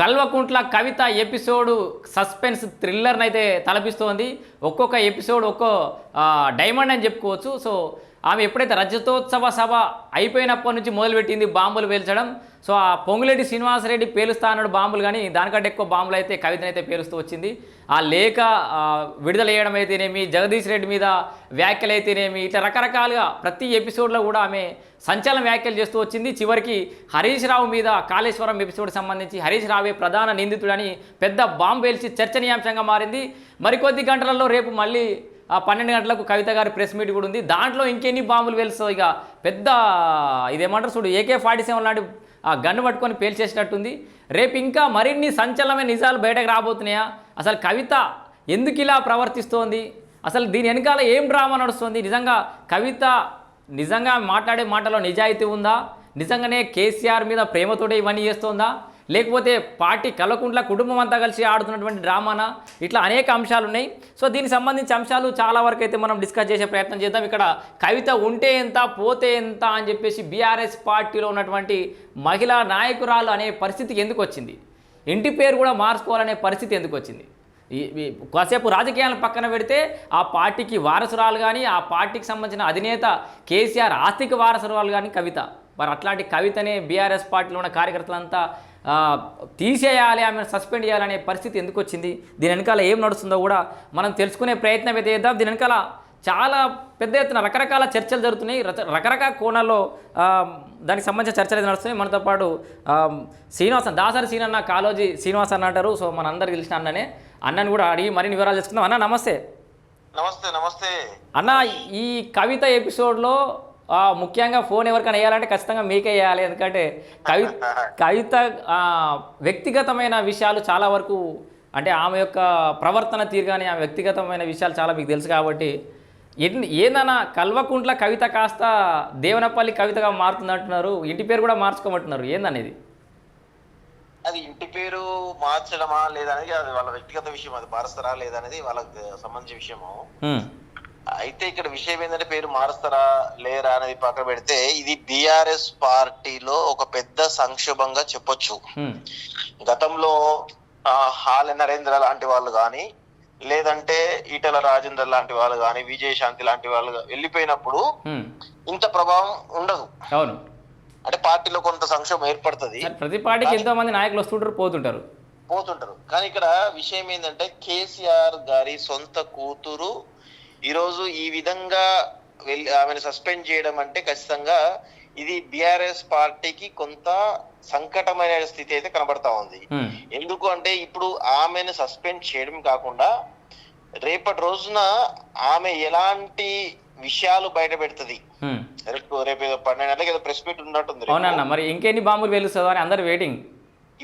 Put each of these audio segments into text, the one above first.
Kalvakuntla Kavitha episode suspense థ్రిల్లర్ని అయితే తలపిస్తోంది. ఒక్కొక్క ఎపిసోడ్ ఒక్కో డైమండ్ అని చెప్పుకోవచ్చు. సో ఆమె ఎప్పుడైతే రజతోత్సవ సభ అయిపోయినప్పటి నుంచి మొదలుపెట్టింది బాంబులు పేల్చడం. సో ఆ పొంగులేటి శ్రీనివాసరెడ్డి పేలుస్తా అన్నాడు బాంబులు కానీ దానికంటే ఎక్కువ బాంబులు అయితే కవితనైతే పేలుస్తూ వచ్చింది. ఆ లేఖ విడుదలయ్యడం విడుదల అయితేనేమి జగదీష్ రెడ్డి మీద వ్యాఖ్యలు అయితేనేమి ఇట్లా రకరకాలుగా ప్రతి ఎపిసోడ్లో కూడా ఆమె సంచలన వ్యాఖ్యలు చేస్తూ వచ్చింది. చివరికి హరీష్ రావు మీద కాళేశ్వరం ఎపిసోడ్ సంబంధించి హరీష్ రావే ప్రధాన నిందితుడని పెద్ద బాంబు పేల్చి చర్చనీయాంశంగా మారింది. మరికొద్ది గంటలలో రేపు మళ్ళీ ఆ పన్నెండు గంటలకు కవిత గారి ప్రెస్ మీట్ కూడా ఉంది. దాంట్లో ఇంకెన్ని బాంబులు పేలుస్తాయి ఇక పెద్ద ఇదేమంటారు చూడు ఏకే ఫార్టీ సెవెన్ లాంటి ఆ గన్ను పట్టుకొని పేల్చేసినట్టుంది. రేపు ఇంకా మరిన్ని సంచలనమైన నిజాలు బయటకు రాబోతున్నాయా? అసలు కవిత ఎందుకు ఇలా ప్రవర్తిస్తోంది? అసలు దీని వెనకాల ఏం డ్రామా నడుస్తుంది? నిజంగా కవిత నిజంగా మాట్లాడే మాటలో నిజాయితీ ఉందా? నిజంగానే కేసీఆర్ మీద ప్రేమతోటే ఇవన్నీ చేస్తోందా? లేకపోతే పార్టీ కలకుంట్ల కుటుంబం అంతా కలిసి ఆడుతున్నటువంటి డ్రామానా? ఇట్లా అనేక అంశాలు ఉన్నాయి సో దీనికి సంబంధించి అంశాలు చాలా వరకు అయితే మనం డిస్కస్ చేసే ప్రయత్నం చేద్దాం. ఇక్కడ కవిత ఉంటే ఎంత పోతే ఎంత అని చెప్పేసి బీఆర్ఎస్ పార్టీలో ఉన్నటువంటి మహిళా నాయకురాలు అనే పరిస్థితికి ఎందుకు వచ్చింది? ఇంటి పేరు కూడా మార్చుకోవాలనే పరిస్థితి ఎందుకు వచ్చింది? కాసేపు రాజకీయాలను పక్కన పెడితే ఆ పార్టీకి వారసురాలు కానీ ఆ పార్టీకి సంబంధించిన అధినేత కేసీఆర్ ఆస్తిక వారసురాలు కానీ కవిత. మరి అట్లాంటి కవితనే బీఆర్ఎస్ పార్టీలో ఉన్న కార్యకర్తలంతా తీసేయాలి ఆమెను సస్పెండ్ చేయాలనే పరిస్థితి ఎందుకు వచ్చింది దీని వెనకాల ఏం నడుస్తుందో కూడా మనం తెలుసుకునే ప్రయత్నం అయితే చేద్దాం. దీని వెనకాల చాలా పెద్ద ఎత్తున రకరకాల చర్చలు జరుగుతున్నాయి. రకరకాల కోణాల్లో దానికి సంబంధించిన చర్చలు అయితే నడుస్తున్నాయి. మనతో పాటు శ్రీనివాసన్ దాసరి శ్రీనన్న కాలోజీ శ్రీనివాస్ అన్న అంటారు. సో మన అందరికి తెలిసిన అన్ననే. అన్నని కూడా అడిగి మరిన్ని వివరాలు తెలుసుకుందాం. అన్న నమస్తే. నమస్తే నమస్తే. అన్న ఈ కవిత ఎపిసోడ్లో ముఖ్యంగా ఫోన్ ఎవరికైనా వేయాలంటే ఖచ్చితంగా మీకే వేయాలి. ఎందుకంటే కవి కవిత వ్యక్తిగతమైన విషయాలు చాలా వరకు అంటే ఆమె యొక్క ప్రవర్తన తీరు కానీ ఆమె వ్యక్తిగతమైన విషయాలు చాలా మీకు తెలుసు కాబట్టి ఎన్ని ఏందన్నా కల్వకుంట్ల కవిత కాస్త దేవనపల్లి కవితగా మారుతుంది అంటున్నారు ఇంటి పేరు కూడా మార్చుకోమంటున్నారు. ఏందనేది అది ఇంటి పేరు మార్చడమా లేదనేది అది వాళ్ళ వ్యక్తిగత విషయం. అది మారుస్తారా లేదనేది వాళ్ళకి సంబంధించిన విషయము. అయితే ఇక్కడ విషయం ఏంటంటే పేరు మారుస్తారా లేరా అనేది పక్కన పెడితే ఇది బిఆర్ఎస్ పార్టీలో ఒక పెద్ద సంక్షోభంగా చెప్పొచ్చు. గతంలో హాల నరేంద్ర లాంటి వాళ్ళు కానీ లేదంటే ఈటల రాజేందర్ లాంటి వాళ్ళు కానీ విజయశాంతి లాంటి వాళ్ళు వెళ్ళిపోయినప్పుడు ఇంత ప్రభావం ఉండదు. అవును. అంటే పార్టీలో కొంత సంక్షోభం ఏర్పడుతుంది. ప్రతి పార్టీకి ఎంతో మంది నాయకులు వస్తుంటారు పోతుంటారు. పోతుంటారు. కానీ ఇక్కడ విషయం ఏంటంటే కేసీఆర్ గారి సొంత కూతురు ఈరోజు ఈ విధంగా వెళ్ళి ఆమెను సస్పెండ్ చేయడం అంటే ఖచ్చితంగా ఇది బిఆర్ఎస్ పార్టీకి కొంత సంకటమైన స్థితి అయితే కనబడతా ఉంది ఉమ్, ఎందుకు అంటే ఇప్పుడు ఆమెను సస్పెండ్ చేయడం కాకుండా రేపటి రోజున ఆమె ఎలాంటి విషయాలు బయట పెడుతుంది ఉమ్. రేపు రేపు ఏదో పన్నెండు గంటలకు ఏదో ప్రెస్ మీట్ ఉన్నట్టుంది. అవునన్న మరి ఇంకెన్ని బాంబులు పేలుస్తుందో అని అందరు వెయిటింగ్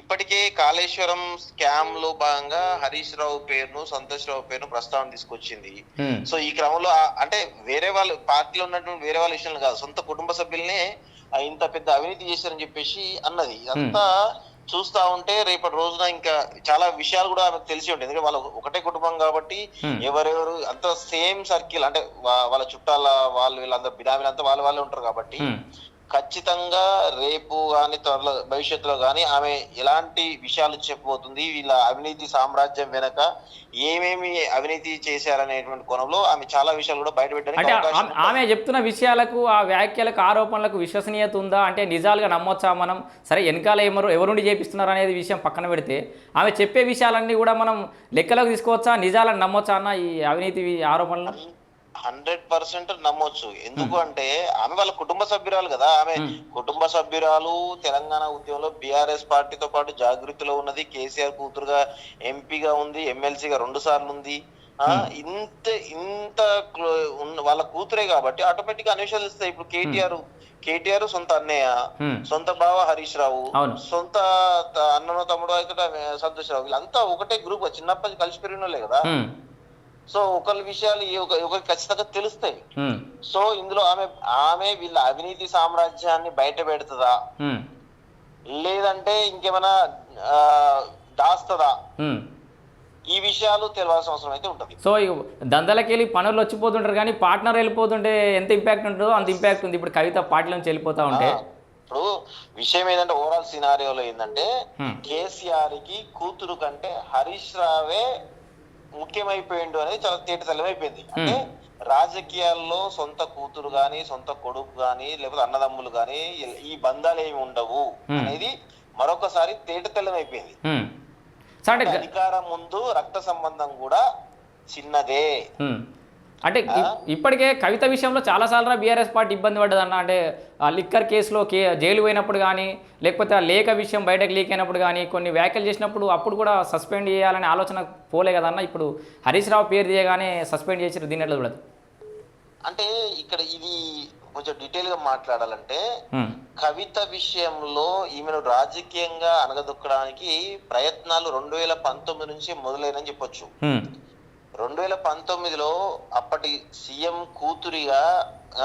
ఇప్పటికే కాళేశ్వరం స్కామ్లో భాగంగా హరీష్ రావు పేరును సంతోష్ రావు పేరును ప్రస్తావన తీసుకొచ్చింది. సో ఈ క్రమంలో అంటే వేరే వాళ్ళు పార్టీలో ఉన్నటువంటి వేరే వాళ్ళ విషయంలో కాదు సొంత కుటుంబ సభ్యుల్నే ఇంత పెద్ద అవినీతి చేశారని చెప్పేసి అన్నది. ఇదంతా చూస్తా ఉంటే రేపటి రోజున ఇంకా చాలా విషయాలు కూడా ఆమెకు తెలిసి ఉంటుంది ఎందుకంటే వాళ్ళ ఒకటే కుటుంబం కాబట్టి. ఎవరెవరు అంత సేమ్ సర్కిల్ అంటే వాళ్ళ చుట్టాల వాళ్ళు వీళ్ళందరూ బిడామీలంతా వాళ్ళ వాళ్ళే ఉంటారు కాబట్టి. ఖచ్చితంగా రేపు కానీ త్వరలో భవిష్యత్తులో కానీ ఆమె ఎలాంటి విషయాలు చెప్పబోతుంది వీళ్ళ అవినీతి సామ్రాజ్యం వెనక ఏమేమి అవినీతి చేశారనేటువంటి కోణంలో ఆమె చాలా విషయాలు కూడా ఆమె- ఆమె చెప్తున్న విషయాలకు ఆ వ్యాఖ్యలకు ఆరోపణలకు విశ్వసనీయత ఉందా? అంటే నిజాలుగా నమ్మొచ్చా మనం? సరే వెనకాల ఎవరు ఎవరుండి చేపిస్తున్నారు అనేది విషయం పక్కన పెడితే ఆమె చెప్పే విషయాలన్నీ కూడా మనం లెక్కలోకి తీసుకోవచ్చా? నిజాలను నమ్మొచ్చా అన్న ఈ అవినీతి ఆరోపణలు? హండ్రెడ్ పర్సెంట్ నమ్మొచ్చు. ఎందుకు అంటే ఆమె వాళ్ళ కుటుంబ సభ్యురాలు కదా ఆమె. కుటుంబ సభ్యురాలు తెలంగాణ ఉద్యమంలో బీఆర్ఎస్ పార్టీతో పాటు జాగృతిలో ఉన్నది. కేసీఆర్ కూతురుగా ఎంపీగా ఉంది ఎమ్మెల్సీగా రెండు సార్లు ఉంది. ఆ, ఇంత ఇంత వాళ్ళ కూతురే కాబట్టి ఆటోమేటిక్గా అన్వేషణలు ఇస్తాయి ఇప్పుడు కేటీఆర్ కేటీఆర్ సొంత అన్నయ్య. సొంత బావ హరీష్ రావు. సొంత అన్ననో తమ్ముడు అయితే సంతోష్ రావు. వీళ్ళంతా ఒకటే గ్రూప్. చిన్నప్పటి కలిసి పెరిగిన వాళ్ళే కదా. సో ఒకరి విషయాలు ఒకరికి ఖచ్చితంగా తెలుస్తాయి. సో ఇందులో ఆమె ఆమె వీళ్ళ అవినీతి సామ్రాజ్యాన్ని బయట పెడుతుందా? లేదంటే ఇంకేమైనా దాస్తుందా. ఈ విషయాలు తెలియాల్సిన అవసరం అయితే ఉంటది. సో దందలకి వెళ్ళి పనులు వచ్చిపోతుంటారు కానీ పార్ట్నర్ వెళ్ళిపోతుంటే ఎంత ఇంపాక్ట్ ఉంటుందో అంత ఇంపాక్ట్ ఉంది. ఇప్పుడు కవిత పార్టీల నుంచి వెళ్ళిపోతా ఉంటే. ఇప్పుడు విషయం ఏంటంటే ఓవరాల్ సినారియోలో ఏంటంటే. కేసీఆర్కి కూతురు కంటే హరీష్ రావే ముఖ్యమైపోయిండు అనేది చాలా తేట తెల్లమైపోయింది అంటే రాజకీయాల్లో సొంత కూతురు గాని సొంత కొడుకు గాని లేకపోతే అన్నదమ్ములు గాని ఈ బంధాలు ఏమి ఉండవు. అనేది మరొకసారి తేట తెల్లమైపోయింది ఉమ్. సో అంటే గ- అధికారం ముందు రక్త సంబంధం కూడా చిన్నదే. అంటే ఇప్పటికే కవిత విషయంలో చాలాసార్లు బీఆర్ఎస్ పార్టీ ఇబ్బంది పడ్డదన్న అంటే ఆ లిక్కర్ కేసులో కే జైలు పోయినప్పుడు కానీ లేకపోతే ఆ లేఖ విషయం బయటకు లీక్ అయినప్పుడు కానీ కొన్ని వ్యాఖ్యలు చేసినప్పుడు అప్పుడు కూడా సస్పెండ్ చేయాలనే ఆలోచన పోలే కదన్న ఇప్పుడు హరీష్ రావు పేరు తీయగానే సస్పెండ్ చేసి దీని ఎట్లా చూడదు అంటే ఇక్కడ ఇది కొంచెం డీటెయిల్గా మాట్లాడాలంటే. కవిత విషయంలో ఈమెను రాజకీయంగా అనగదొక్కడానికి ప్రయత్నాలు రెండు వేల పంతొమ్మిది నుంచి మొదలైనని చెప్పొచ్చు. రెండు వేల పంతొమ్మిదిలో అప్పటి సీఎం కూతురిగా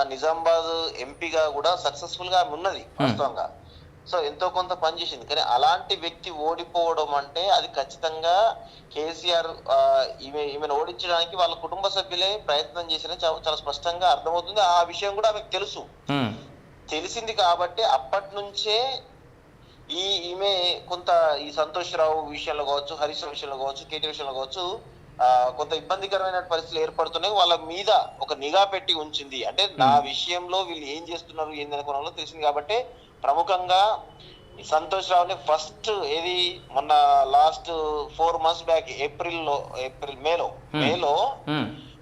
నిజామాబాద్ ఎంపీగా కూడా సక్సెస్ఫుల్గా ఉన్నది వాస్తవంగా. సో ఎంతో కొంత పనిచేసింది కానీ అలాంటి వ్యక్తి ఓడిపోవడం అంటే అది ఖచ్చితంగా కేసీఆర్ ఈమె ఈమెను ఓడించడానికి వాళ్ళ కుటుంబ సభ్యులే ప్రయత్నం చేసిన చాలా స్పష్టంగా అర్థమవుతుంది. ఆ విషయం కూడా ఆమెకు తెలుసు. ఉమ్. తెలిసింది కాబట్టి అప్పటి నుంచే ఈ ఈమె కొంత ఈ సంతోష్ రావు విషయంలో కావచ్చు హరీష్ విషయంలో కావచ్చు కేటీ విషయంలో కావచ్చు కొంత ఇబ్బందికరమైన పరిస్థితులు ఏర్పడుతున్నాయి. వాళ్ళ మీద ఒక నిఘా పెట్టి ఉంచింది. అంటే నా విషయంలో వీళ్ళు ఏం చేస్తున్నారు ఏంది అనుకోవడంలో తెలిసింది కాబట్టి ప్రముఖంగా సంతోష్ రావుని ఫస్ట్ ఏది మొన్న లాస్ట్ ఫోర్ మంత్స్ బ్యాక్ ఏప్రిల్లో ఏప్రిల్ మేలో మేలో.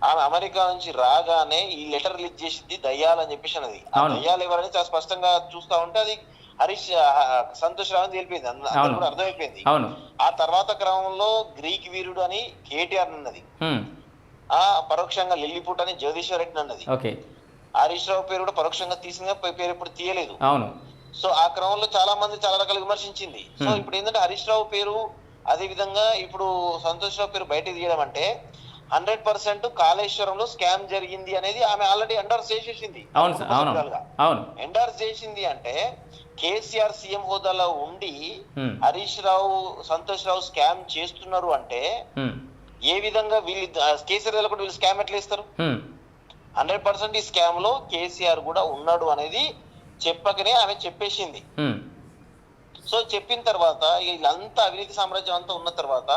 ఆమె అమెరికా నుంచి రాగానే ఈ లెటర్ రిలీజ్ చేసింది దయ్యాలని చెప్పేసి అన్నది. ఆ. దయ్యాలు ఎవరని చాలా స్పష్టంగా చూస్తా ఉంటే అది హరీష్ సంతోష్ రావు తెలిపింది అంద- అందరికీ అవును. కూడా అర్థమైపోయింది. అవును. ఆ తర్వాత క్రమంలో గ్రీక్ వీరుడు అని కేటీఆర్ అన్నది. ఆ పరోక్షంగా లిల్లిపుట్ అని జగదీశ్వర్ రెడ్డి అన్నది. హరీష్ రావు పేరు కూడా పరోక్షంగా తీసింది పే- పేరు ఇప్పుడు తీయలేదు. అవును. సో ఆ క్రమంలో చాలా మంది చాలా రకాల విమర్శించింది. సో. ఇప్పుడు ఏంటంటే హరీష్ రావు పేరు అదే విధంగా ఇప్పుడు సంతోష్ రావు పేరు బయట తీయడం అంటే హండ్రెడ్ పర్సెంట్ కాళేశ్వరంలో స్కామ్ జరిగింది అనేది ఆమె ఆల్రెడీ అండర్స్ చేసేసింది అవును సార్ అవును అవును ఎండార్స్ చేసింది అంటే కేసీఆర్ సీఎం హోదాలో ఉండి. హరీష్ రావు సంతోష్ రావు స్కామ్ చేస్తున్నారు అంటే. ఏ విధంగా వీళ్ళు కేసీఆర్ వెళ్ళకుండా వీళ్ళు స్కామ్ ఎట్లా ఇస్తారు. హండ్రెడ్ పర్సెంట్ ఈ స్కామ్లో కేసీఆర్ కూడా ఉన్నాడు అనేది చెప్పకనే ఆమె చెప్పేసింది. సో చెప్పిన తర్వాత వీళ్ళంతా అవినీతి సామ్రాజ్యం అంతా ఉన్న తర్వాత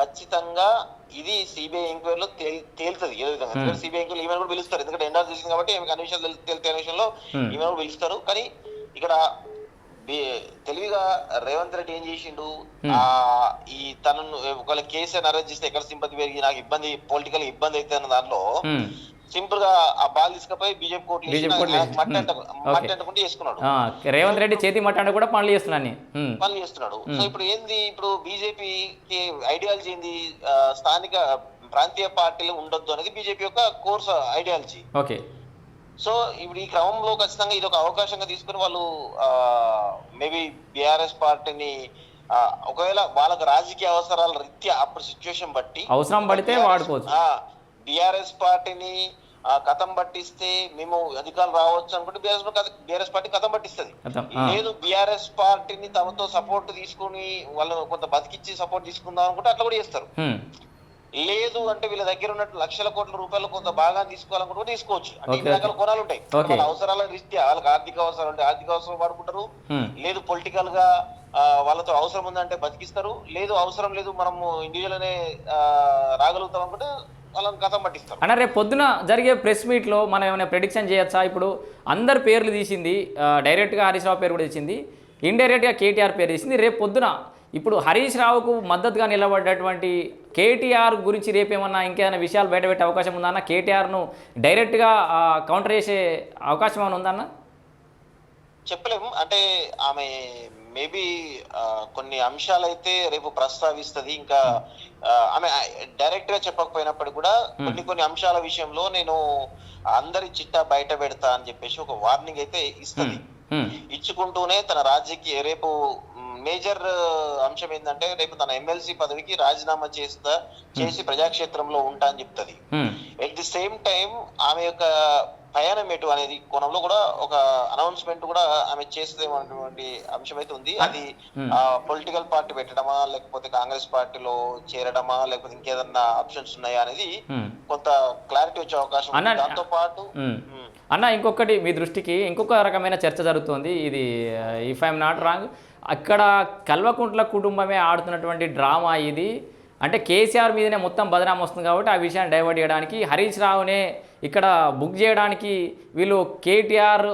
ఖచ్చితంగా ఇది సిబిఐ ఎంక్వైరీలో తేల్- తేలుతుంది ఏదో విధంగా. సిబిఐ ఎంక్వైరీ ఈమె కూడా పిలుస్తారు ఎందుకంటే ఎండార్ చేసింది కాబట్టి ఈమెకు అన్ని విషయాలు తెలు- తేలితే విషయంలో Hmm. ఈమె కూడా పిలుస్తారు కానీ ఇక్కడ తెలివిగా రేవంత్ రెడ్డి ఏం చేసిండు. ఆ ఈ తనను ఒకవేళ కేసీఆర్ అరెస్ట్ చేస్తే ఎక్కడ సింపతి పెరిగి నాకు ఇబ్బంది పొలిటికల్ ఇబ్బంది అయితే అన్న దాంట్లో. సింపుల్గా ఆ బాల్ తీసుకుపోయి బీజేపీ కోర్టు వేసి- మట్టి చేసుకున్నాడు. రేవంత్ రెడ్డి చేతి మట్టాన్ని కూడా పనులు చేస్తున్నాను. పనులు చేస్తున్నాడు. సో ఇప్పుడు ఏంది? ఇప్పుడు బీజేపీకి ఐడియాలజీ ఏంది? స్థానిక ప్రాంతీయ పార్టీలు ఉండొద్దు అనేది బీజేపీ యొక్క కోర్స్ ఐడియాలజీ ఓకే. సో ఇప్పుడు ఈ క్రమంలో ఖచ్చితంగా ఇది ఒక అవకాశంగా తీసుకుని వాళ్ళు మేబీ బీఆర్ఎస్ పార్టీని ఒకవేళ వాళ్ళకి రాజకీయ అవసరాల రీత్యా అప్పుడు సిచ్యువేషన్ బట్టి అవసరం పడితే వాడుకోవచ్చు. బీఆర్ఎస్ పార్టీని ఆ, కథం పట్టిస్తే మేము అధికారులు రావచ్చు అనుకుంటే బీఆర్ఎస్ బీఆర్ఎస్ పార్టీ కథం పట్టిస్తుంది. లేదు బీఆర్ఎస్ పార్టీని తమతో సపోర్ట్ తీసుకుని వాళ్ళు కొంత బతికిచ్చి సపోర్ట్ తీసుకుందాం అనుకుంటే అట్లా కూడా చేస్తారు. లేదు అంటే వీళ్ళ దగ్గర ఉన్నట్టు లక్షల కోట్ల రూపాయలు కొంత బాగా తీసుకోవాలనుకుంటే కూడా తీసుకోవచ్చు అంటే ఇన్ని రకాల కోణాలు ఉంటాయి. వాళ్ళ అవసరాల రీత్యా వాళ్ళకి ఆర్థిక అవసరాలు ఉంటే ఆర్థిక అవసరం వాడుకుంటారు. లేదు పొలిటికల్గా వాళ్ళతో అవసరం ఉందంటే బతికిస్తారు లేదు అవసరం లేదు మనము ఇండివిజువల్ అనే రాగలుగుతాం అనుకుంటే వాళ్ళని కథం పట్టిస్తారు అన్న రేపు పొద్దున జరిగే ప్రెస్ మీట్లో మనం ఏమైనా ప్రెడిక్షన్ చేయొచ్చా? ఇప్పుడు అందరు పేర్లు తీసింది డైరెక్ట్గా హరీష్ రావు పేరు కూడా తీసింది ఇండైరెక్ట్గా కేటీఆర్ పేరు తీసింది. రేపు పొద్దున ఇప్పుడు హరీష్ రావుకు మద్దతుగా నిలబడ్డటువంటి కేటీఆర్ గురించి రేపు ఏమన్నా ఇంకేమైనా విషయాలు బయటపెట్టే అవకాశం ఉందా అన్న? కేటీఆర్ను డైరెక్ట్గా కౌంటర్ చేసే అవకాశం ఏమైనా ఉందన్న చెప్పలేము. అంటే ఆమె మేబీ కొన్ని అంశాలైతే రేపు ప్రస్తావిస్తది. ఇంకా ఆమె డైరెక్ట్గా చెప్పకపోయినప్పటికీ కూడా కొన్ని కొన్ని అంశాల విషయంలో నేను అందరి చిట్టా బయట పెడతా అని చెప్పేసి ఒక వార్నింగ్ అయితే ఇస్తది. ఇచ్చుకుంటూనే తన రాజకీయ రేపు మేజర్ అంశం ఏంటంటే రేపు తన ఎమ్మెల్సీ పదవికి రాజీనామా చేస్తా చేసి ప్రజాక్షేత్రంలో ఉంటా అని చెప్తుంది. ఎట్ ది సేమ్ టైం ఆమె యొక్క ప్రయాణం ఎటు అనేది కోణంలో కూడా ఒక అనౌన్స్మెంట్ కూడా ఆమె చేసేటువంటి అంశం అయితే ఉంది అది. పొలిటికల్ పార్టీ పెట్టడమా లేకపోతే కాంగ్రెస్ పార్టీలో చేరడమా లేకపోతే ఇంకేదన్నా ఆప్షన్స్ ఉన్నాయా అనేది. కొంత క్లారిటీ వచ్చే అవకాశం ఉంది. దాంతో పాటు అన్న ఇంకొకటి మీ దృష్టికి ఇంకొక రకమైన చర్చ జరుగుతోంది. ఇది ఇఫ్ ఐఎమ్ నాట్ రాంగ్ అక్కడ కల్వకుంట్ల కుటుంబమే ఆడుతున్నటువంటి డ్రామా ఇది. అంటే కేసీఆర్ మీదనే మొత్తం బదనాం వస్తుంది కాబట్టి ఆ విషయాన్ని డైవర్ట్ చేయడానికి హరీష్ రావునే ఇక్కడ బుక్ చేయడానికి వీళ్ళు కేటీఆర్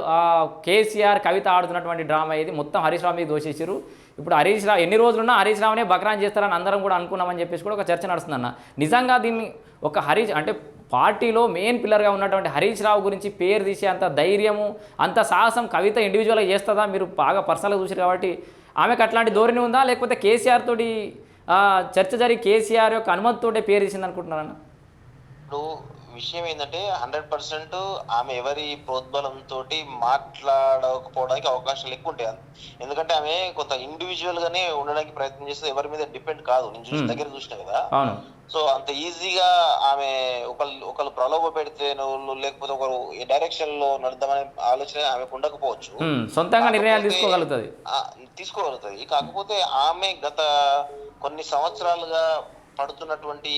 కేసీఆర్ కవిత ఆడుతున్నటువంటి డ్రామా ఇది. మొత్తం హరీష్ రావు మీద దోషేశారు ఇప్పుడు హరీష్ రావు ఎన్ని రోజులున్నా హరీష్ రావునే బక్రాన్ చేస్తారని అందరం కూడా అనుకున్నామని చెప్పేసి కూడా ఒక చర్చ నడుస్తుందన్న. నిజంగా దీన్ని ఒక హరీష్ అంటే పార్టీలో మెయిన్ పిల్లర్గా ఉన్నటువంటి హరీష్ రావు గురించి పేరు తీసే అంత ధైర్యము అంత సాహసం కవిత ఇండివిజువల్గా చేస్తుందా మీరు బాగా పర్సనల్గా చూసారు కాబట్టి ఆమెకు అట్లాంటి ధోరణి ఉందా? లేకపోతే కేసీఆర్ తోటి చర్చ జరిగి కేసీఆర్ యొక్క అనుమతితోటే పేరు తీసింది అనుకుంటున్నారన్న ఇప్పుడు విషయం ఏంటంటే హండ్రెడ్ పర్సెంట్ ఆమె ఎవరి ప్రోద్బలంతో మాట్లాడకపోవడానికి అవకాశాలు ఎక్కువ ఉంటాయి. ఎందుకంటే ఆమె కొంత ఇండివిజువల్ గానే ఉండడానికి ప్రయత్నం చేస్తే ఎవరి మీద డిపెండ్ కాదు. నేను చూసి. దగ్గర చూసిన కదా. సో అంత ఈజీగా ఆమె ఒకళ్ళు ఒకళ్ళు ప్రలోభ పెడితే లేకపోతే ఒకరు డైరెక్షన్లో నడుద్దామనే ఆలోచన ఆమెకు ఉండకపోవచ్చు. సొంతంగా నిర్ణయాలు తీసుకోగలుగుతుంది. తీసుకోగలుగుతుంది. కాకపోతే ఆమె గత కొన్ని సంవత్సరాలుగా పడుతున్నటువంటి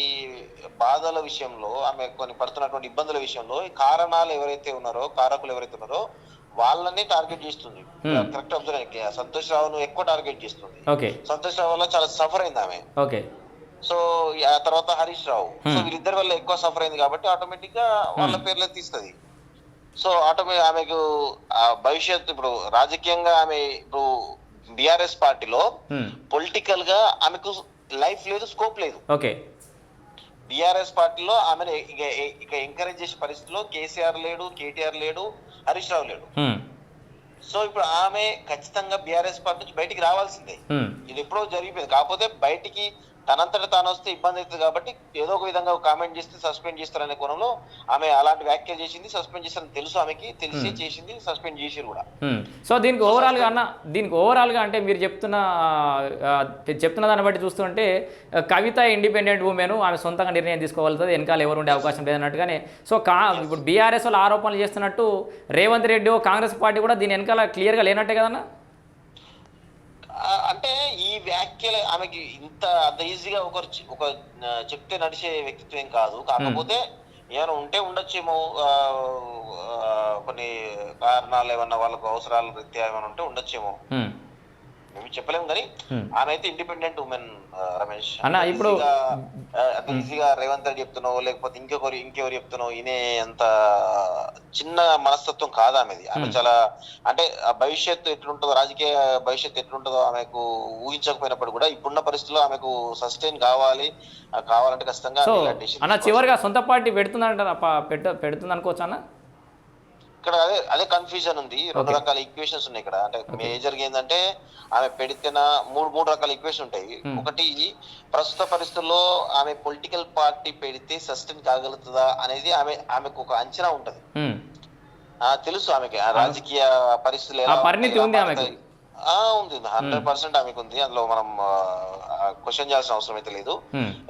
బాధల విషయంలో ఆమె కొన్ని పడుతున్నటువంటి ఇబ్బందుల విషయంలో కారణాలు ఎవరైతే ఉన్నారో కారకులు ఎవరైతే ఉన్నారో వాళ్ళని టార్గెట్ చేస్తుంది. Hmm. కరెక్ట్ అబ్జర్వ్ సంతోష్ రావును ఎక్కువ టార్గెట్ చేస్తుంది. సంతోష్ రావు వల్ల చాలా సఫర్ అయింది ఆమె. ఓకే సో ఆ తర్వాత హరీష్ రావు. So Hmm. వీళ్ళిద్దరి వల్ల ఎక్కువ సఫర్ అయింది కాబట్టి ఆటోమేటిక్గా వాళ్ళ పేర్లే తీస్తుంది. సో ఆటోమేటిక్ ఆమెకు ఆ భవిష్యత్తు ఇప్పుడు రాజకీయంగా ఆమె ఇప్పుడు బిఆర్ఎస్ పార్టీలో పొలిటికల్గా ఆమెకు లైఫ్ లేదు స్కోప్ లేదు. ఓకే. బిఆర్ఎస్ పార్టీలో ఆమెను ఇక ఎంకరేజ్ చేసే పరిస్థితిలో కేసీఆర్ లేడు కేటీఆర్ లేడు హరీష్ రావు లేడు. సో ఇప్పుడు ఆమె ఖచ్చితంగా బిఆర్ఎస్ పార్టీ నుంచి బయటికి రావాల్సిందే. ఇది ఎప్పుడో జరిగిపోయింది. కాకపోతే బయటికి తనంతట తాను వస్తే ఇబ్బంది అవుతుంది కాబట్టి ఏదో ఒక విధంగా కామెంట్ చేస్తే సస్పెండ్ చేస్తారనే కోణంలో ఆమె అలాంటి వ్యాఖ్యలు చేసింది సస్పెండ్ చేస్తారని తెలుసు ఆమెకి తెలిసి చేసింది సస్పెండ్ చేసిరు కూడా. సో దీనికి ఓవరాల్గా అన్న దీనికి ఓవరాల్గా అంటే మీరు చెప్తున్న చెప్తున్న దాన్ని బట్టి చూస్తుంటే కవిత ఇండిపెండెంట్ ఉమెన్ ఆమె సొంతంగా నిర్ణయం తీసుకోగలుగుతుంది వెనకాల ఎవరు ఉండే అవకాశం లేదన్నట్టుగానే. సో కా ఇప్పుడు బీఆర్ఎస్ వాళ్ళు ఆరోపణలు చేస్తున్నట్టు రేవంత్ రెడ్డి కాంగ్రెస్ పార్టీ కూడా దీని వెనకాల క్లియర్గా లేనట్టే కదన్నా? అంటే ఈ వ్యాఖ్యలు ఆమెకి ఇంత అంత ఈజీగా ఒకరు ఒక చెప్తే నడిచే వ్యక్తిత్వం ఏం కాదు. కాకపోతే ఏమైనా ఉంటే ఉండొచ్చేమో కొన్ని కారణాలు ఏమన్నా వాళ్ళకు అవసరాల రీత్యా ఏమైనా ఉంటే ఉండొచ్చేమో. మేము చెప్పలేము కానీ. ఆమె అయితే ఇండిపెండెంట్ ఉమెన్ రమేష్ అన్న, ఇప్పుడు- ఈజీగా, ఆ, అంత ఈజీగా రేవంత్ రెడ్డి చెప్తున్నావు లేకపోతే ఇంకొకరు ఇంకెవరు చెప్తున్నావు ఇనే అంత చిన్న మనస్తత్వం కాదు ఆమెది ఆమె. చాలా అంటే ఆ భవిష్యత్తు ఎట్లుంటుందో రాజకీయ భవిష్యత్తు ఎట్లుంటుందో ఆమెకు ఊహించకపోయినప్పుడు కూడా ఇప్పుడున్న పరిస్థితుల్లో ఆమెకు సస్టైన్ కావాలి కావాలంటే ఖచ్చితంగా అన్న. చివరిగా సొంత పార్టీ పెడుతుందంటారా పెడుతుంది అనుకోవచ్చు అన్న ఇక్కడ అదే అదే కన్ఫ్యూజన్ ఉంది. రెండు. రకాల ఈక్వేషన్స్ ఉన్నాయి ఇక్కడ. అంటే మేజర్గా ఏంటంటే ఆమె పెడితేన మూడు మూడు రకాల ఈక్వేషన్ ఉంటాయి. Hmm. ఒకటి ప్రస్తుత పరిస్థితుల్లో ఆమె పొలిటికల్ పార్టీ పెడితే సస్టైన్ కాగలుగుతుందా అనేది ఆమె ఆమెకు ఒక అంచనా ఉంటది. ఆ తెలుసు ఆమెకి. ఆ రాజకీయ పరిస్థితులు పరిణితి ఉంది ఆమెకు. ఉంది. హండ్రెడ్ పర్సెంట్ ఆమెకు ఉంది. అందులో మనం క్వశ్చన్ చేయాల్సిన అవసరం అయితే లేదు.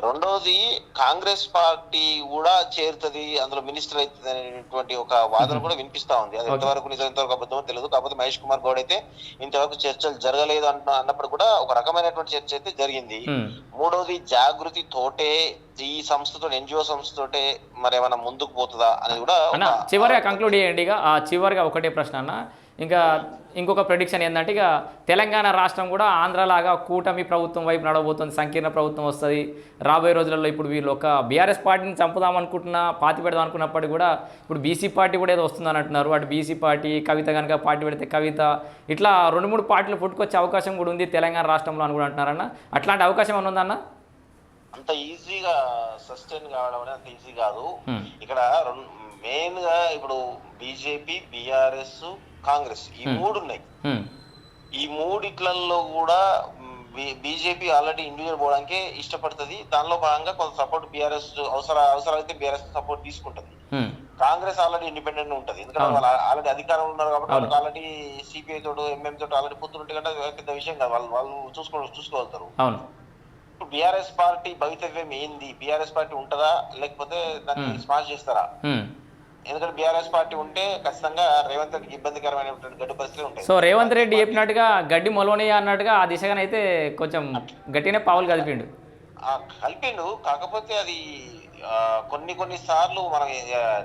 రెండోది కాంగ్రెస్ పార్టీ కూడా చేరుతుంది అందులో మినిస్టర్ అవుతుంది అనేటువంటి ఒక వాదన కూడా వినిపిస్తా ఉంది. అది ఎంతవరకు నిజం ఎంతవరకు అబద్ధమో తెలియదు కాకపోతే మహేష్ కుమార్ గౌడ్ అయితే ఇంతవరకు చర్చలు జరగలేదు అంట అన్నప్పుడు కూడా ఒక రకమైనటువంటి చర్చ అయితే జరిగింది. మూడోది జాగృతి తోటే ఈ సంస్థతో ఎన్జిఓ సంస్థతోటే మరి ఏమైనా ముందుకు పోతుందా అనేది కూడా చివరిగా కంక్లూడ్ చేయండి ఇక. చివరిగా ఒకటే ప్రశ్న అన్న. ఇంకా ఇంకొక ప్రెడిక్షన్ ఏంటంటే ఇక తెలంగాణ రాష్ట్రం కూడా ఆంధ్రలాగా కూటమి ప్రభుత్వం వైపు నడవబోతుంది సంకీర్ణ ప్రభుత్వం వస్తుంది. రాబోయే రోజులలో ఇప్పుడు వీళ్ళు ఒక బీఆర్ఎస్ పార్టీని చంపుదాం అనుకుంటున్నా పాతి పెడదాం అనుకున్నప్పటికీ కూడా ఇప్పుడు బీసీ పార్టీ కూడా ఏదో వస్తుందని అంటున్నారు. అటు బీసీ పార్టీ కవిత కనుక పార్టీ పెడితే కవిత ఇట్లా రెండు మూడు పార్టీలు పుట్టుకొచ్చే అవకాశం కూడా ఉంది తెలంగాణ రాష్ట్రంలో అని కూడా అంటున్నారన్న అట్లాంటి అవకాశం ఏమైనా ఉందన్న అంత ఈజీగా సస్టైన్ కావడం అనేది అంత ఈజీ కాదు. ఇక్కడ మెయిన్గా ఇప్పుడు బీజేపీ బిఆర్ఎస్ కాంగ్రెస్ ఈ. మూడు ఉన్నాయి ఈ మూడిట్లలో కూడా బీజేపీ ఆల్రెడీ ఇండివిజువల్ పోవడానికి ఇష్టపడుతుంది. దానిలో భాగంగా కొంత సపోర్ట్ బీఆర్ఎస్ అవసర అవసరమైతే బీఆర్ఎస్ సపోర్ట్ తీసుకుంటది. కాంగ్రెస్ ఆల్రెడీ ఇండిపెండెంట్ ఉంటుంది. ఎందుకంటే. వాళ్ళు ఆల్రెడీ అధికారంలో ఉన్నారు కాబట్టి. వాళ్ళకి ఆల్రెడీ సిపిఐ తోడు ఎంఎం తోటి ఆల్రెడీ పొత్తులుంటే కంటే పెద్ద విషయం కాదు. వాళ్ళు వాళ్ళు చూసుకో చూసుకోగలుగుతారు. అవును. బీఆర్ఎస్ పార్టీ భవితవ్యం ఏంది? బీఆర్ఎస్ పార్టీ ఉంటుందా? లేకపోతే దాన్ని. స్మాష్ చేస్తారా. ఎందుకంటే బీఆర్ఎస్ పార్టీ ఉంటే ఖచ్చితంగా రేవంత్ రెడ్డికి ఇబ్బందికరమైనటువంటి గడ్డు పరిస్థితులు ఉంటాయి. సో రేవంత్ రెడ్డి చెప్పినట్టుగా గడ్డి మొలవని అన్నట్టుగా ఆ దిశగానైతే కొంచెం గట్టినే పావులు కదిపిండు ఆ కలిపిండు. కాకపోతే అది కొన్ని కొన్ని సార్లు మన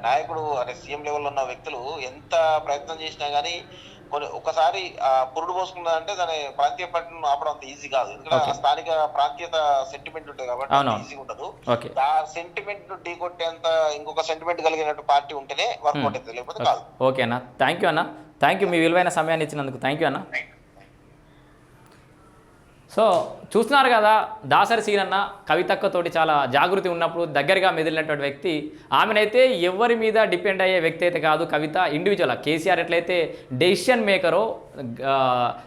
నాయకుడు అంటే సీఎం లెవెల్లో ఉన్న వ్యక్తులు ఎంత ప్రయత్నం చేసినా గానీ కొన్ని ఒకసారి పురుడు పోసుకున్నదంటే దాని ప్రాంతీయ పట్టణం ఆపడం అంత ఈజీ కాదు. ఎందుకంటే స్థానిక ప్రాంతీయత సెంటిమెంట్ ఉంటుంది కాబట్టి. ఈజీ ఉండదు. ఆ సెంటిమెంట్ ఢీ కొట్టేంత ఇంకొక సెంటిమెంట్ కలిగినట్టు పార్టీ ఉంటేనే వర్కౌట్ అవుతుంది లేకపోతే కాదు. ఓకే అన్న. థ్యాంక్ యూ అన్న. థ్యాంక్ యూ మీ విలువైన సమయాన్ని ఇచ్చినందుకు. థ్యాంక్ యూ అన్న. సో చూస్తున్నారు కదా దాసరి సీనన్న కవితక్కతోటి చాలా జాగృతి ఉన్నప్పుడు దగ్గరగా మెదిలినటువంటి వ్యక్తి. ఆమెనైతే ఎవరి మీద డిపెండ్ అయ్యే వ్యక్తి అయితే కాదు కవిత ఇండివిజువల్ కేసీఆర్ ఎట్లయితే డెసిషన్ మేకరో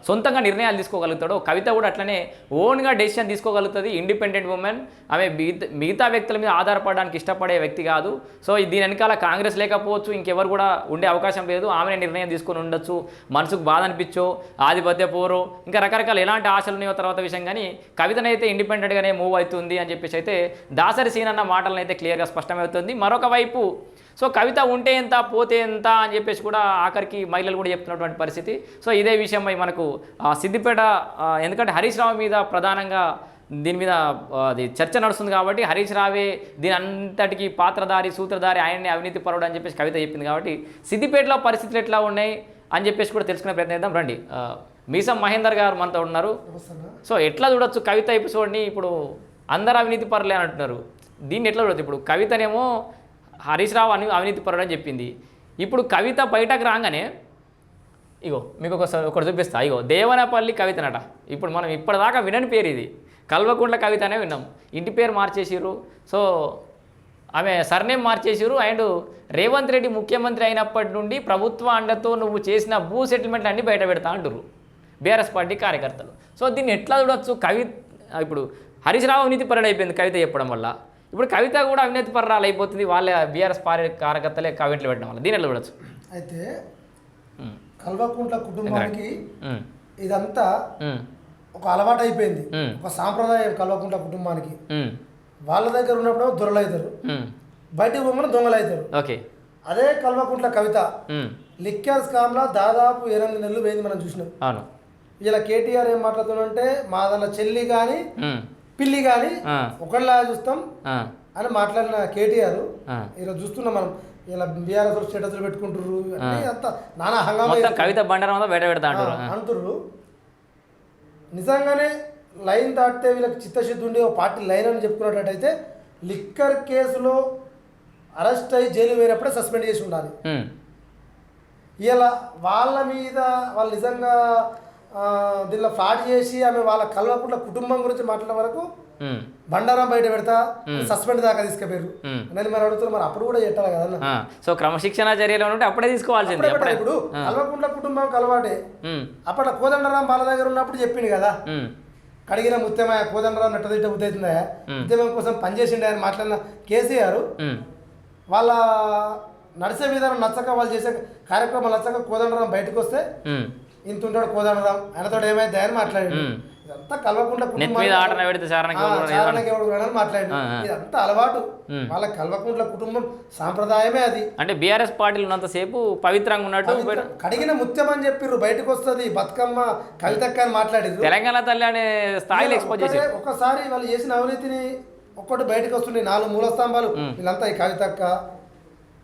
సొంతంగా నిర్ణయాలు తీసుకోగలుగుతాడో కవిత కూడా అట్లనే ఓన్గా డెసిషన్ తీసుకోగలుగుతుంది ఇండిపెండెంట్ ఉమెన్ ఆమె మిగతా మిగతా వ్యక్తుల మీద ఆధారపడడానికి ఇష్టపడే వ్యక్తి కాదు. సో దీని వెనకాల కాంగ్రెస్ లేకపోవచ్చు ఇంకెవరు కూడా ఉండే అవకాశం లేదు. ఆమెనే నిర్ణయం తీసుకొని ఉండొచ్చు. మనసుకు బాధ అనిపించో ఆధిపత్య పోరో ఇంకా రకరకాల ఎలాంటి ఆశలు ఉన్నాయో తర్వాత విషయం. కానీ కవితనైతే ఇండిపెండెంట్గానే మూవ్ అవుతుంది అని చెప్పేసి అయితే దాసరి సీన్ అన్న మాటలను అయితే క్లియర్గా స్పష్టమవుతుంది. మరొక వైపు సో కవిత ఉంటే ఎంత పోతే ఎంత అని చెప్పేసి కూడా ఆఖరికి మహిళలు కూడా చెప్తున్నటువంటి పరిస్థితి. సో ఇదే విషయమై మనకు సిద్దిపేట ఎందుకంటే హరీష్ రావు మీద ప్రధానంగా దీని మీద అది చర్చ నడుస్తుంది కాబట్టి హరీష్ రావే దీని అంతటికి పాత్రధారి సూత్రధారి ఆయన్ని అవినీతి పరుడు అని చెప్పేసి కవిత చెప్పింది కాబట్టి సిద్దిపేటలో పరిస్థితులు ఎట్లా ఉన్నాయి అని చెప్పేసి కూడా తెలుసుకునే ప్రయత్నం చేద్దాం. రండి మీసం మహేందర్ గారు మనతో ఉన్నారు. సో ఎట్లా చూడొచ్చు కవిత ఎపిసోడ్ని? ఇప్పుడు అందరు అవినీతి పరులే అని అంటున్నారు. దీన్ని ఎట్లా చూడొచ్చు? ఇప్పుడు కవితనేమో హరీష్ రావు అని అవినీతి పరుడు అని చెప్పింది. ఇప్పుడు కవిత బయటకు రాగానే ఇగో మీకు ఒకసారి ఒకటి చూపిస్తా. ఇగో దేవనపల్లి కవితనట. ఇప్పుడు మనం ఇప్పటిదాకా వినని పేరు ఇది. కల్వకుంట్ల కవిత అనే విన్నాం. ఇంటి పేరు మార్చేసిర్రు. సో ఆమె సర్నేమ్ మార్చేసిర్రు. అండ్ రేవంత్ రెడ్డి ముఖ్యమంత్రి అయినప్పటి నుండి ప్రభుత్వ అండతో నువ్వు చేసిన భూ సెటిల్మెంట్లు అన్నీ బయట పెడతా అంటారు బీఆర్ఎస్ పార్టీ కార్యకర్తలు. సో దీన్ని ఎట్లా చూడొచ్చు? కవి ఇప్పుడు హరీష్ రావు అవినీతి పరుడు అయిపోయింది కవిత చెప్పడం వల్ల. ఇప్పుడు కవిత కూడా అవినీతి పరురాలు అయిపోతుంది వాళ్ళ బీఆర్ఎస్ పార్టీ కార్యకర్తలే కవిట్లు పెట్టడం వల్ల. దీని ఎట్లా చూడొచ్చు? అయితే కల్వకుంట్ల కుటుంబానికి ఇదంతా ఒక అలవాటు అయిపోయింది. ఒక సాంప్రదాయం కల్వకుంట్ల కుటుంబానికి. వాళ్ళ దగ్గర ఉన్నప్పుడు దొరలు అవుతారు బయటికి పోమని దొంగలు అవుతారు ఓకే. అదే కల్వకుంట్ల కవిత. ఉమ్, లిక్కర్ స్కామ్లో దాదాపు ఎనిమిది నెలలు పోయింది మనం చూసినాం. అవును. ఇలా కేటీఆర్ ఏం మాట్లాడుతున్నాడంటే మాదల చెల్లి కానీ పిల్లి కానీ ఒకళ్ళ చూస్తాం అని మాట్లాడిన కేటీఆర్. ఈరోజు చూస్తున్నాం మనం. ఇలా బీఆర్ఎస్ స్టేటస్లు పెట్టుకుంటుర్రు అన్నీ అంతా నానా హంగామా కవిత బండారం బయట పెడతా అంటుర్రు. నిజంగానే లైన్ దాటితే వీళ్ళకి చిత్తశుద్ధి ఉండి ఒక పార్టీ లైన్ అని చెప్పుకున్నట్టయితే లిక్కర్ కేసులో అరెస్ట్ అయ్యి జైలు పోయినప్పుడే సస్పెండ్ చేసి ఉండాలి. ఇలా వాళ్ళ మీద వాళ్ళు నిజంగా దీనిలో ఫ్రాడ్ చేసి ఆమె వాళ్ళ కల్వకుండా కుటుంబం గురించి మాట్లాడే వరకు బండారం బయట పెడతా సస్పెండ్ దాకా తీసుకుపోయారు. నేను మరి అడుగుతున్నా మరి అప్పుడు కూడా పెట్టాలి కదా సో క్రమశిక్షణ చర్యలు ఉంటే అప్పుడే తీసుకోవాల్సింది. ఇప్పుడు కల్వకుంట్ల కుటుంబం కలవాటే. అప్పట్లో కోదండరాం వాళ్ళ దగ్గర ఉన్నప్పుడు చెప్పిండు కదా. కడిగిన ముత్యమయ్య కోదండరాం నెట్టదిట్ట ఉద్దవుతుందా ఉద్యమం కోసం పనిచేసిండే అని మాట్లాడిన కేసీఆర్. వాళ్ళ నడిచే విధానం నచ్చక వాళ్ళు చేసే కార్యక్రమం నచ్చక కోదండరాం బయటకు వస్తే. ఇంత ఉంటాడు కోదండరాం. ఆయనతో ఏమైంది అని మాట్లాడిండు. ఇదంతా కలవకుండా ఆ, ఆ. ఇదంతా అలవాటు. వాళ్ళ కల్వకుంట్ల కుటుంబం సాంప్రదాయమే అది. అంటే బీఆర్ఎస్ పార్టీలు ఉన్నంతసేపు పవిత్రంగా ఉన్నట్టు కడిగిన ముత్యం అని చెప్పిర్రు. బయటకు వస్తుంది బతుకమ్మ కవితక్క అని మాట్లాడిర్రు. తెలంగాణ తల్లి అనే స్థాయిలో ఎక్స్పోజ్ చేశారు ఒక్కసారి వాళ్ళు చేసిన అవినీతిని ఒక్కటి బయటకు వస్తుండే. నాలుగు మూల స్తంభాలు. వీళ్ళంతా ఈ కవితక్క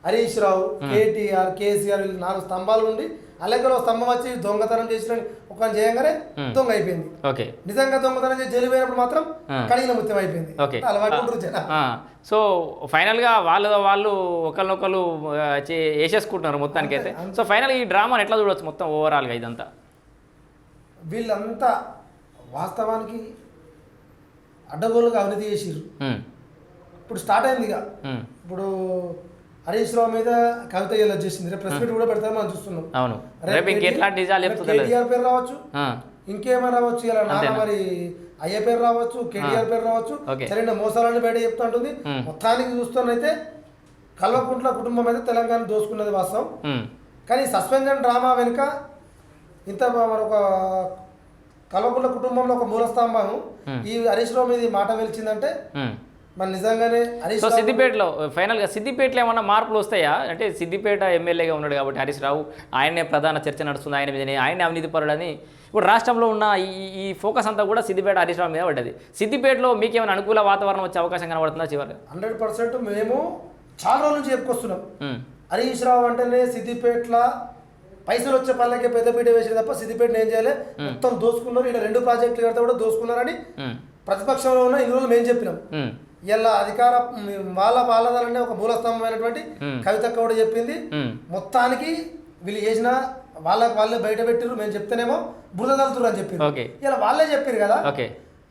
హరీష్ రావు కేటీఆర్ కేసీఆర్ వీళ్ళు నాలుగు స్తంభాలు ఉండి అలాగే స్తంభం వచ్చి దొంగతనం చేసిన ఒక చేయగానే దొంగ అయిపోయింది. ఓకే. నిజంగా దొంగతనం చేసి జైలు పోయినప్పుడు మాత్రం కడిగిన ముత్యం అయిపోయింది. అలవాటు సో ఫైనల్గా వాళ్ళు వాళ్ళు ఒకరినొకరు వేసేసుకుంటున్నారు మొత్తానికి అయితే సో ఫైనల్ ఈ డ్రామాని ఎట్లా చూడొచ్చు మొత్తం ఓవరాల్గా ఇదంతా? వీళ్ళంతా వాస్తవానికి అడ్డగోలుగా అవినీతి చేసిర్రు. ఇప్పుడు స్టార్ట్ అయింది ఇక ఇప్పుడు హరీష్ రావు మీద కవిత ఇలా రేపు ప్రెస్ మీట్ కూడా పెడతామని మనం చూస్తున్నాం. అవును. రేపు ఇంకెట్లాంటి నిజాలు కేటీఆర్ పేరు రావచ్చు. ఇంకేమైనా రావచ్చు? ఇలా నాన్న? మరి అయ్య పేరు రావచ్చు కేటీఆర్ పేరు రావచ్చు. సరైన మోసాలని బయట చెప్తా ఉంటుంది. మొత్తానికి చూస్తానైతే కల్వకుంట్ల కుటుంబం అయితే తెలంగాణ దోసుకున్నది వాస్తవం. కానీ సస్పెన్షన్ డ్రామా వెనుక ఇంత మరొక కల్వకుంట్ల కుటుంబంలో ఒక మూలస్తంభం. ఈ హరీష్ రావు మీద మాట వెలిచిందంటే సో సిద్దిపేటలో ఫైనల్గా సిద్దిపేటలో ఏమన్నా మార్పులు వస్తాయా? అంటే సిద్దిపేట ఎమ్మెల్యేగా ఉన్నాడు కాబట్టి హరీష్ రావు ఆయనే ప్రధాన చర్చ నడుస్తుంది ఆయన మీదనే ఆయన అవినీతి పరుడని. ఇప్పుడు రాష్ట్రంలో ఉన్న ఈ ఈ ఫోకస్ అంతా కూడా సిద్దిపేట హరీష్ రావు మీద పడ్డది. సిద్దిపేటలో మీకు ఏమైనా అనుకూల వాతావరణం వచ్చే అవకాశం కనబడుతుందా చివరి హండ్రెడ్ పర్సెంట్ మేము చాలా రోజుల నుంచి చెప్పుకొస్తున్నాం. హరీష్ రావు అంటేనే సిద్దిపేటల పైసలు వచ్చే పనులకే పెద్దపీట వేసేది తప్ప సిద్దిపేటని ఏం చేయాలి? మొత్తం దోసుకున్నారు. ఇక్కడ రెండు ప్రాజెక్టులు కడితే కూడా దోసుకున్నారని ప్రతిపక్షంలో ఉన్న ఇన్ని రోజులు మేము చెప్పినాం. ఇలా అధికార వాళ్ళ వాళ్ళదనే ఒక మూలస్తంభమైనటువంటి. కవితక్క కూడా చెప్పింది. మొత్తానికి వీళ్ళు చేసిన వాళ్ళకి వాళ్ళే బయట పెట్టిర్రు మేము చెప్తేనేమో బురద తలుతురు అని చెప్పింది ఓకే. ఇలా వాళ్ళే చెప్పారు కదా?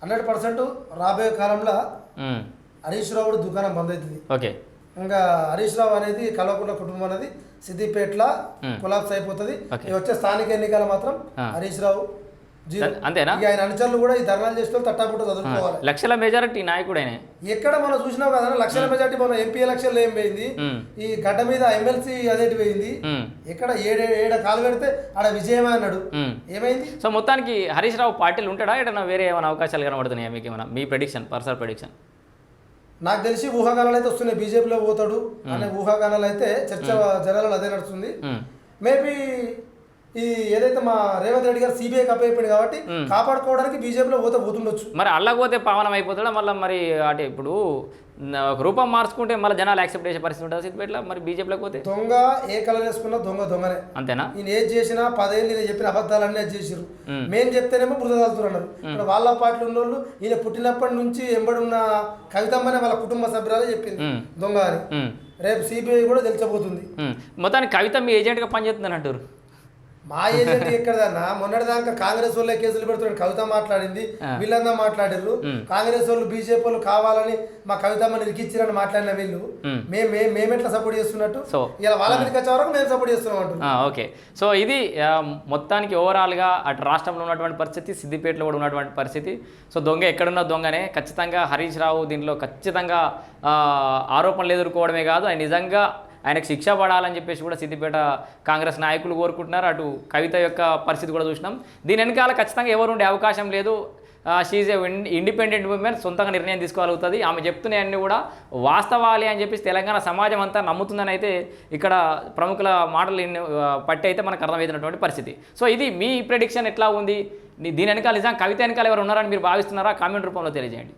హండ్రెడ్ పర్సెంట్ రాబోయే కాలంలో హరీష్ రావు దుకాణం బంద్ అవుతుంది ఓకే. ఇంకా హరీష్ రావు అనేది కల్వకుంట్ల కుటుంబం అనేది సిద్దిపేటలో. కొలాప్స్ అయిపోతుంది. వచ్చే స్థానిక ఎన్నికల మాత్రం. హరీష్ రావు అంతేనా? ఇక ఆయన అనుచరులు కూడా ఈ ధర్నాలు చేసిన తట్టాపుట్ట చదువుకోవాలి. లక్షల మెజారిటీ నాయకుడైనే ఎక్కడ మనం చూసినావు కదా లక్షల మెజార్టీ మన ఎంపీ ఎలక్షన్లో ఏం పోయింది? ఈ గడ్డ మీద ఎమ్మెల్సీ అదేటి పోయింది? ఎక్కడ ఏడు ఏడ కాలు పెడితే ఆడ విజయమే అన్నాడు. ఏమైంది? సో మొత్తానికి హరీష్ రావు పార్టీలు ఉంటాడా? ఏదైనా వేరే ఏమైనా అవకాశాలు కనబడుతున్నాయా మీకు ఏమైనా? మీ ప్రెడిక్షన్ పర్సనల్ ప్రెడిక్షన్ నాకు తెలిసి ఊహాగానాలు అయితే వస్తున్నాయి. బీజేపీలో పోతాడు అనే ఊహాగానాలు అయితే చర్చ జనాలలో అదే నడుస్తుంది. మేబీ ఈ ఏదైతే మా రేవంత్ రెడ్డి గారు సిబిఐకి అప్పయిపోయింది కాబట్టి కాపాడుకోవడానికి బీజేపీలో పోతే పోతుండొచ్చు. మరి అల్లకపోతే పావనం అయిపోతాడా మళ్ళీ మరి అంటే ఇప్పుడు రూపం మార్చుకుంటే మళ్ళీ జనాలు యాక్సెప్ట్ చేసే పరిస్థితి ఉంటుంది సిద్దిపేటలో మరి బీజేపీలోకి పోతే? దొంగ ఏ కలర్ వేసుకున్నా దొంగ దొంగనే. అంతేనా? ఈయన ఏది చేసినా పదేళ్ళు నేను చెప్పిన అబద్ధాలన్నీ అది చేసిరు మ్మ్. చెప్తేనేమో బురద తలుతున్నారు అన్నారు. ఇప్పుడు వాళ్ళ పాటలు ఉన్న వాళ్ళు ఈయన పుట్టినప్పటి నుంచి ఎంబడున్న కవితమ్మనే వాళ్ళ కుటుంబ సభ్యురాలే చెప్పింది. దొంగ అని. రేపు సిబిఐ కూడా తెలిసబోతుంది ఉమ్. మొత్తానికి కవిత మీ ఏజెంట్గా పనిచేస్తుందని అంటారు మా ఏజెంట్ ఎక్కడదన్నా మొన్నటిదాకా కాంగ్రెస్ వాళ్ళే కేసులు పెడుతున్నాడు. కవిత మాట్లాడింది ఆ. వీళ్ళంతా మాట్లాడారు. కాంగ్రెస్ వాళ్ళు బీజేపీ వాళ్ళు కావాలని మా కవితమ్మని ఇరికిచ్చిరని మాట్లాడిన వీళ్ళు. మ్మ్. మేము మేము మేమెట్లా సపోర్ట్ చేస్తున్నట్టు? సో ఇలా వాళ్ళ మీదకి వచ్చే వరకు మేము సపోర్ట్ చేస్తున్నాం ఓకే. సో ఇది మొత్తానికి ఓవరాల్గా అటు రాష్ట్రంలో ఉన్నటువంటి పరిస్థితి సిద్దిపేటలో కూడా ఉన్నటువంటి పరిస్థితి. సో దొంగ ఎక్కడున్న దొంగనే. ఖచ్చితంగా హరీష్ రావు దీనిలో ఖచ్చితంగా ఆరోపణలు ఎదుర్కోవడమే కాదు. ఆయన నిజంగా ఆయనకు శిక్ష పడాలని చెప్పేసి కూడా సిద్దిపేట కాంగ్రెస్ నాయకులు కోరుకుంటున్నారు. అటు కవిత యొక్క పరిస్థితి కూడా చూసినాం. దీని వెనకాల ఖచ్చితంగా ఎవరు ఉండే అవకాశం లేదు. షీఈ్ ఏ ఇండిపెండెంట్ ఉమెన్ సొంతంగా నిర్ణయం తీసుకోగలుగుతుంది. ఆమె చెప్తున్నాయన్నీ కూడా వాస్తవాలే అని చెప్పేసి తెలంగాణ సమాజం అంతా నమ్ముతుందని అయితే ఇక్కడ ప్రముఖుల మాటలు పట్టి అయితే మనకు అర్థమవుతున్నటువంటి పరిస్థితి. సో ఇది మీ ప్రెడిక్షన్ ఎట్లా ఉంది? దీని వెనకాల నిజం కవిత వెనకాల ఎవరు ఉన్నారని మీరు భావిస్తున్నారా? కామెంట్ రూపంలో తెలియజేయండి.